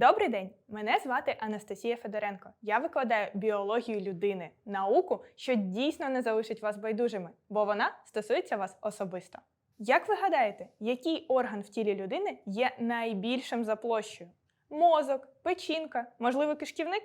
Добрий день! Мене звати Анастасія Федоренко. Я викладаю біологію людини, науку, що дійсно не залишить вас байдужими, бо вона стосується вас особисто. Як ви гадаєте, який орган в тілі людини є найбільшим за площею? Мозок, печінка, можливо, кишківник?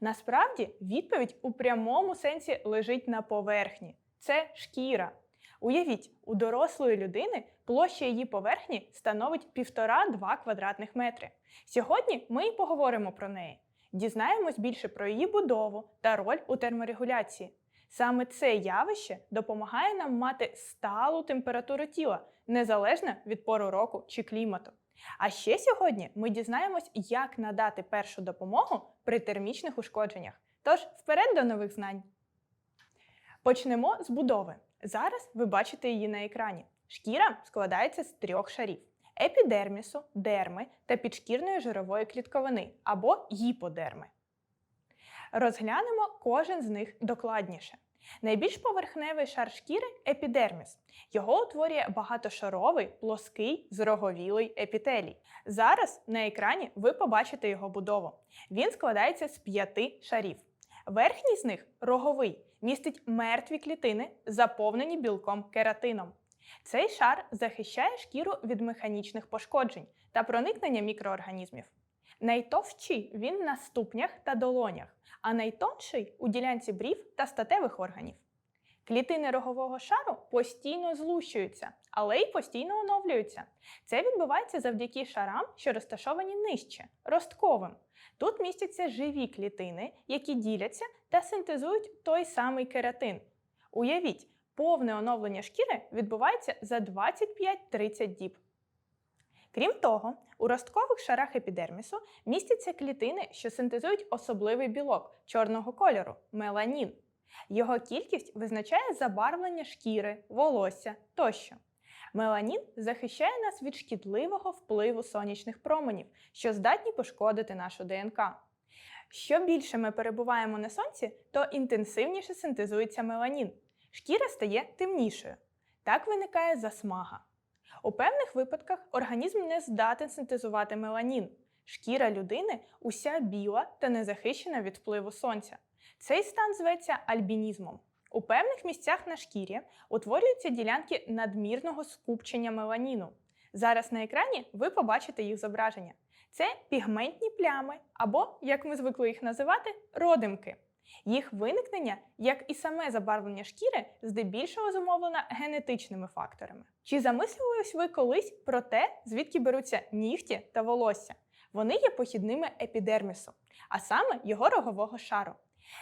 Насправді відповідь у прямому сенсі лежить на поверхні. Це шкіра. Уявіть, у дорослої людини площа її поверхні становить 1,5-2 квадратних метри. Сьогодні ми і поговоримо про неї. Дізнаємось більше про її будову та роль у терморегуляції. Саме це явище допомагає нам мати сталу температуру тіла, незалежно від пору року чи клімату. А ще сьогодні ми дізнаємось, як надати першу допомогу при термічних ушкодженнях. Тож вперед до нових знань. Почнемо з будови. Зараз ви бачите її на екрані. Шкіра складається з трьох шарів: епідермісу, дерми та підшкірної жирової клітковини або гіподерми. Розглянемо кожен з них докладніше. Найбільш поверхневий шар шкіри епідерміс. Його утворює багатошаровий, плоский, зроговілий епітелій. Зараз на екрані ви побачите його будову. Він складається з п'яти шарів. Верхній з них роговий, містить мертві клітини, заповнені білком кератином. Цей шар захищає шкіру від механічних пошкоджень та проникнення мікроорганізмів. Найтовщий він на ступнях та долонях, а найтонший у ділянці брів та статевих органів. Клітини рогового шару постійно злущуються, але й постійно оновлюються. Це відбувається завдяки шарам, що розташовані нижче, ростковим. Тут містяться живі клітини, які діляться та синтезують той самий кератин. Уявіть, повне оновлення шкіри відбувається за 25-30 діб. Крім того, у росткових шарах епідермісу містяться клітини, що синтезують особливий білок чорного кольору меланін. Його кількість визначає забарвлення шкіри, волосся тощо. Меланін захищає нас від шкідливого впливу сонячних променів, що здатні пошкодити нашу ДНК. Що більше ми перебуваємо на сонці, то інтенсивніше синтезується меланін. Шкіра стає темнішою. Так виникає засмага. У певних випадках організм не здатен синтезувати меланін. Шкіра людини уся біла та не захищена від впливу сонця. Цей стан зветься альбінізмом. У певних місцях на шкірі утворюються ділянки надмірного скупчення меланіну. Зараз на екрані ви побачите їх зображення. Це пігментні плями, або, як ми звикли їх називати, родимки. Їх виникнення, як і саме забарвлення шкіри, здебільшого зумовлено генетичними факторами. Чи замислювались ви колись про те, звідки беруться нігті та волосся? Вони є похідними епідермісу, а саме його рогового шару.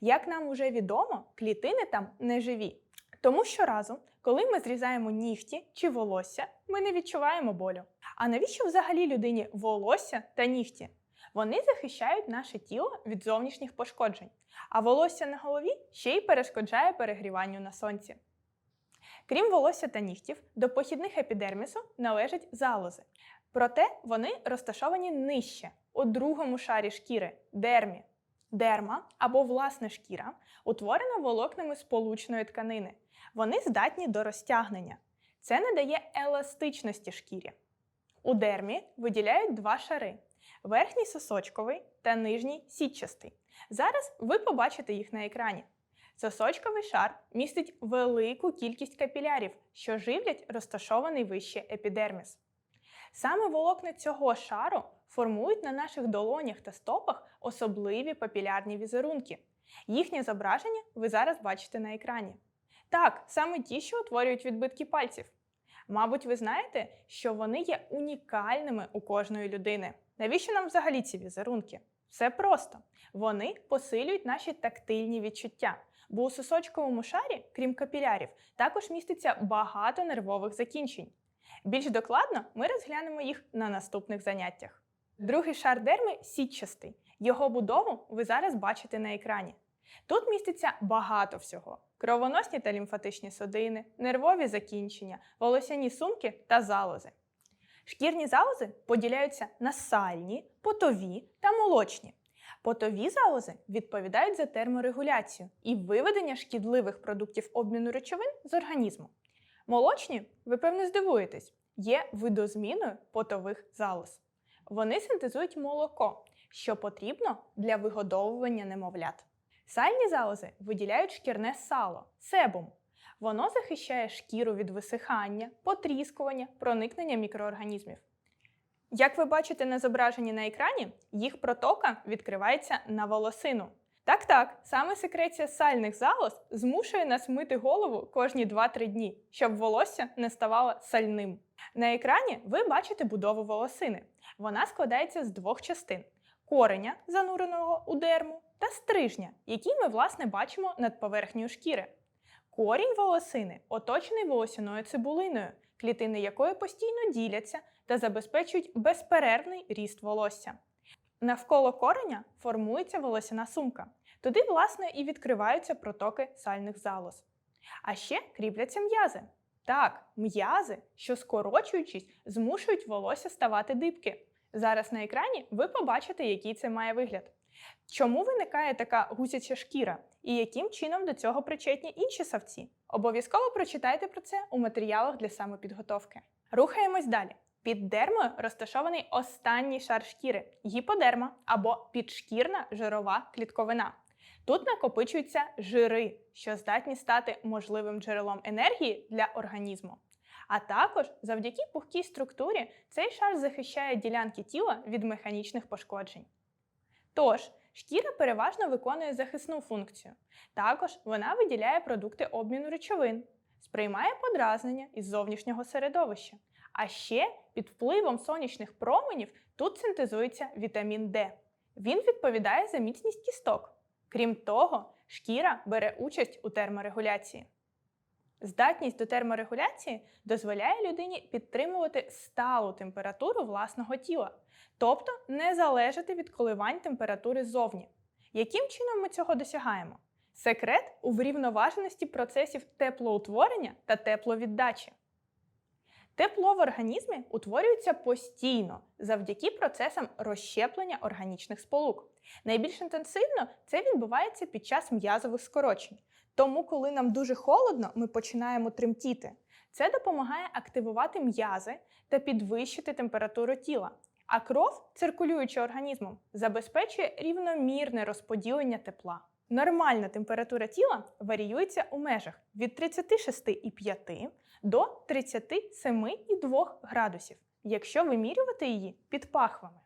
Як нам уже відомо, клітини там не живі. Тому щоразу, коли ми зрізаємо нігті чи волосся, ми не відчуваємо болю. А навіщо взагалі людині волосся та нігті? Вони захищають наше тіло від зовнішніх пошкоджень, а волосся на голові ще й перешкоджає перегріванню на сонці. Крім волосся та нігтів, до похідних епідермісу належать залози. Проте вони розташовані нижче, у другому шарі шкіри дермі. Дерма або власна шкіра утворена волокнами сполучної тканини. Вони здатні до розтягнення. Це надає еластичності шкірі. У дермі виділяють два шари: верхній сосочковий та нижній сітчастий. Зараз ви побачите їх на екрані. Сосочковий шар містить велику кількість капілярів, що живлять розташований вище епідерміс. Саме волокна цього шару формують на наших долонях та стопах особливі папілярні візерунки. Їхнє зображення ви зараз бачите на екрані. Так, саме ті, що утворюють відбитки пальців. Мабуть, ви знаєте, що вони є унікальними у кожної людини. Навіщо нам взагалі ці візерунки? Все просто. Вони посилюють наші тактильні відчуття, бо у сосочковому шарі, крім капілярів, також міститься багато нервових закінчень. Більш докладно ми розглянемо їх на наступних заняттях. Другий шар дерми сітчастий. Його будову ви зараз бачите на екрані. Тут міститься багато всього: кровоносні та лімфатичні судини, нервові закінчення, волосяні сумки та залози. Шкірні залози поділяються на сальні, потові та молочні. Потові залози відповідають за терморегуляцію і виведення шкідливих продуктів обміну речовин з організму. Молочні, ви певне здивуєтесь, є видозміною потових залоз. Вони синтезують молоко, що потрібно для вигодовування немовлят. Сальні залози виділяють шкірне сало, себум. Воно захищає шкіру від висихання, потріскування, проникнення мікроорганізмів. Як ви бачите на зображенні на екрані, їх протока відкривається на волосину. Так, так, саме секреція сальних залоз змушує нас мити голову кожні 2-3 дні, щоб волосся не ставало сальним. На екрані ви бачите будову волосини. Вона складається з двох частин: кореня, зануреного у дерму, та стрижня, який ми власне бачимо над поверхнею шкіри. Корінь волосини оточений волосяною цибулиною, клітини якої постійно діляться та забезпечують безперервний ріст волосся. Навколо кореня формується волосяна сумка. Туди, власне, і відкриваються протоки сальних залоз. А ще кріпляться м'язи. Так, м'язи, що скорочуючись, змушують волосся ставати дибки. Зараз на екрані ви побачите, який це має вигляд. Чому виникає така гусяча шкіра і яким чином до цього причетні інші савці? Обов'язково прочитайте про це у матеріалах для самопідготовки. Рухаємось далі. Під дермою розташований останній шар шкіри гіподерма або підшкірна жирова клітковина. Тут накопичуються жири, що здатні стати можливим джерелом енергії для організму. А також завдяки пухкій структурі цей шар захищає ділянки тіла від механічних пошкоджень. Тож, шкіра переважно виконує захисну функцію. Також вона виділяє продукти обміну речовин, сприймає подразнення із зовнішнього середовища. А ще під впливом сонячних променів тут синтезується вітамін Д. Він відповідає за міцність кісток. Крім того, шкіра бере участь у терморегуляції. Здатність до терморегуляції дозволяє людині підтримувати сталу температуру власного тіла, тобто не залежати від коливань температури зовні. Яким чином ми цього досягаємо? Секрет у врівноваженості процесів теплоутворення та тепловіддачі. Тепло в організмі утворюється постійно завдяки процесам розщеплення органічних сполук. Найбільш інтенсивно це відбувається під час м'язових скорочень. Тому, коли нам дуже холодно, ми починаємо тремтіти. Це допомагає активувати м'язи та підвищити температуру тіла. А кров, циркулюючи організмом, забезпечує рівномірне розподілення тепла. Нормальна температура тіла варіюється у межах від 36,5 до 37,2 градусів, якщо вимірювати її під пахвами.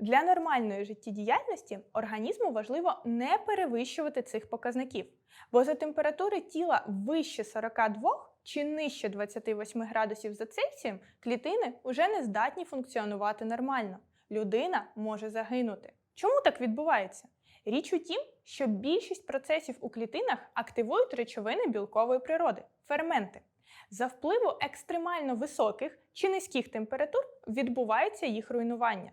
Для нормальної життєдіяльності організму важливо не перевищувати цих показників, бо за температури тіла вище 42 чи нижче 28 градусів за Цельсієм клітини вже не здатні функціонувати нормально. Людина може загинути. Чому так відбувається? Річ у тім, що більшість процесів у клітинах активують речовини білкової природи ферменти. За впливу екстремально високих чи низьких температур відбувається їх руйнування.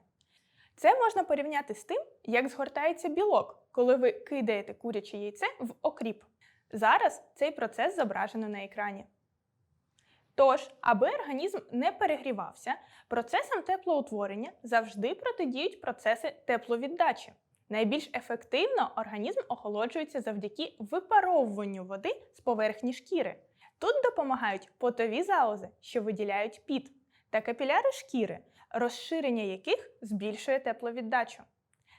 Це можна порівняти з тим, як згортається білок, коли ви кидаєте куряче яйце в окріп. Зараз цей процес зображено на екрані. Тож, аби організм не перегрівався, процесам теплоутворення завжди протидіють процеси тепловіддачі. Найбільш ефективно організм охолоджується завдяки випаровуванню води з поверхні шкіри. Тут допомагають потові залози, що виділяють піт, та капіляри шкіри, розширення яких збільшує тепловіддачу.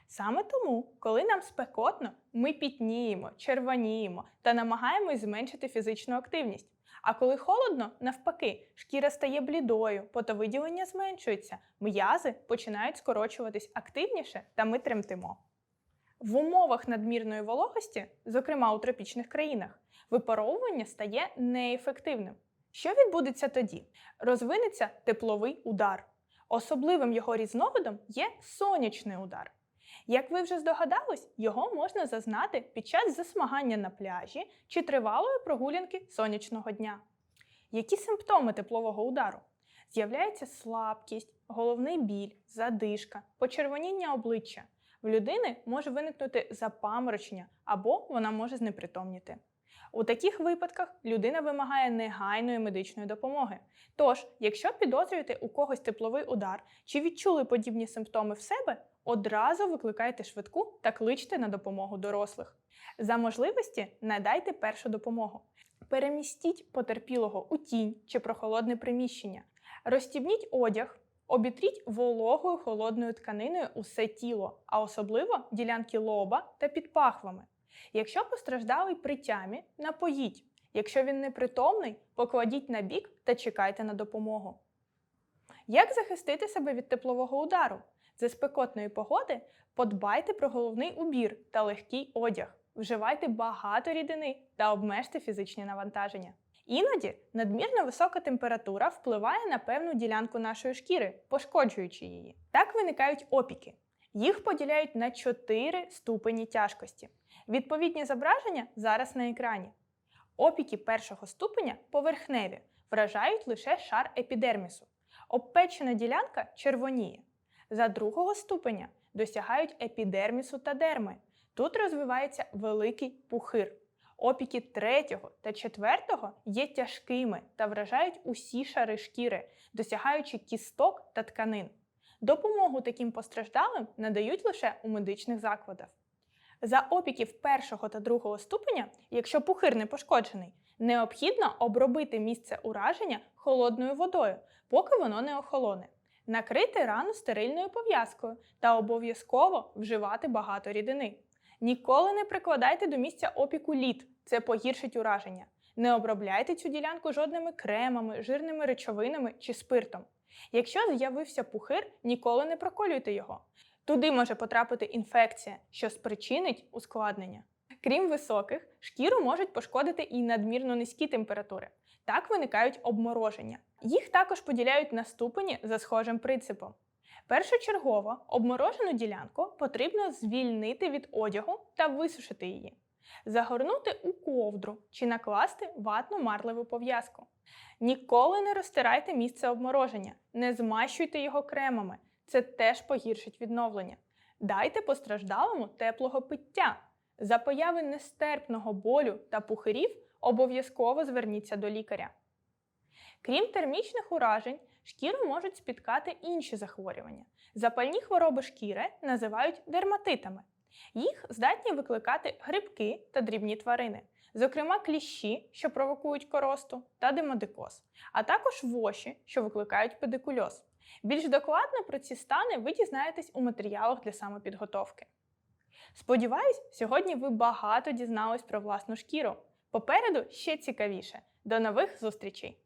Саме тому, коли нам спекотно, ми пітніємо, червоніємо та намагаємось зменшити фізичну активність. А коли холодно, навпаки, шкіра стає блідою, потовиділення зменшується, м'язи починають скорочуватись активніше та ми тремтимо. В умовах надмірної вологості, зокрема у тропічних країнах, випаровування стає неефективним. Що відбудеться тоді? Розвинеться тепловий удар. Особливим його різновидом є сонячний удар. Як ви вже здогадались, його можна зазнати під час засмагання на пляжі чи тривалої прогулянки сонячного дня. Які симптоми теплового удару? З'являється слабкість, головний біль, задишка, почервоніння обличчя. В людини може виникнути запаморочення або вона може знепритомніти. У таких випадках людина вимагає негайної медичної допомоги. Тож, якщо підозрюєте у когось тепловий удар чи відчули подібні симптоми в себе, одразу викликайте швидку та кличте на допомогу дорослих. За можливості надайте першу допомогу. Перемістіть потерпілого у тінь чи прохолодне приміщення, розстібніть одяг, Обітріть вологою холодною тканиною усе тіло, а особливо ділянки лоба та під пахвами. Якщо постраждалий при тямі, напоїть. Якщо він непритомний, покладіть на бік та чекайте на допомогу. Як захистити себе від теплового удару? За спекотної погоди подбайте про головний убір та легкий одяг. Вживайте багато рідини та обмежте фізичні навантаження. Іноді надмірно висока температура впливає на певну ділянку нашої шкіри, пошкоджуючи її. Так виникають опіки. Їх поділяють на 4 ступені тяжкості. Відповідні зображення зараз на екрані. Опіки першого ступеня поверхневі, вражають лише шар епідермісу. Обпечена ділянка червоніє. За другого ступеня досягають епідермісу та дерми. Тут розвивається великий пухир. Опіки третього та четвертого є тяжкими та вражають усі шари шкіри, досягаючи кісток та тканин. Допомогу таким постраждалим надають лише у медичних закладах. За опіків першого та другого ступеня, якщо пухир не пошкоджений, необхідно обробити місце ураження холодною водою, поки воно не охолоне. Накрити рану стерильною пов'язкою та обов'язково вживати багато рідини. Ніколи не прикладайте до місця опіку лід, це погіршить ураження. Не обробляйте цю ділянку жодними кремами, жирними речовинами чи спиртом. Якщо з'явився пухир, ніколи не проколюйте його. Туди може потрапити інфекція, що спричинить ускладнення. Крім високих, шкіру можуть пошкодити і надмірно низькі температури. Так виникають обмороження. Їх також поділяють на ступені за схожим принципом. Першочергово обморожену ділянку потрібно звільнити від одягу та висушити її, загорнути у ковдру чи накласти ватну марливу пов'язку. Ніколи не розтирайте місце обмороження, не змащуйте його кремами, це теж погіршить відновлення. Дайте постраждалому теплого пиття. За появи нестерпного болю та пухирів обов'язково зверніться до лікаря. Крім термічних уражень, шкіру можуть спіткати інші захворювання. Запальні хвороби шкіри називають дерматитами. Їх здатні викликати грибки та дрібні тварини, зокрема кліщі, що провокують коросту, та демодикоз, а також воші, що викликають педикульоз. Більш докладно про ці стани ви дізнаєтесь у матеріалах для самопідготовки. Сподіваюсь, сьогодні ви багато дізнались про власну шкіру. Попереду ще цікавіше. До нових зустрічей!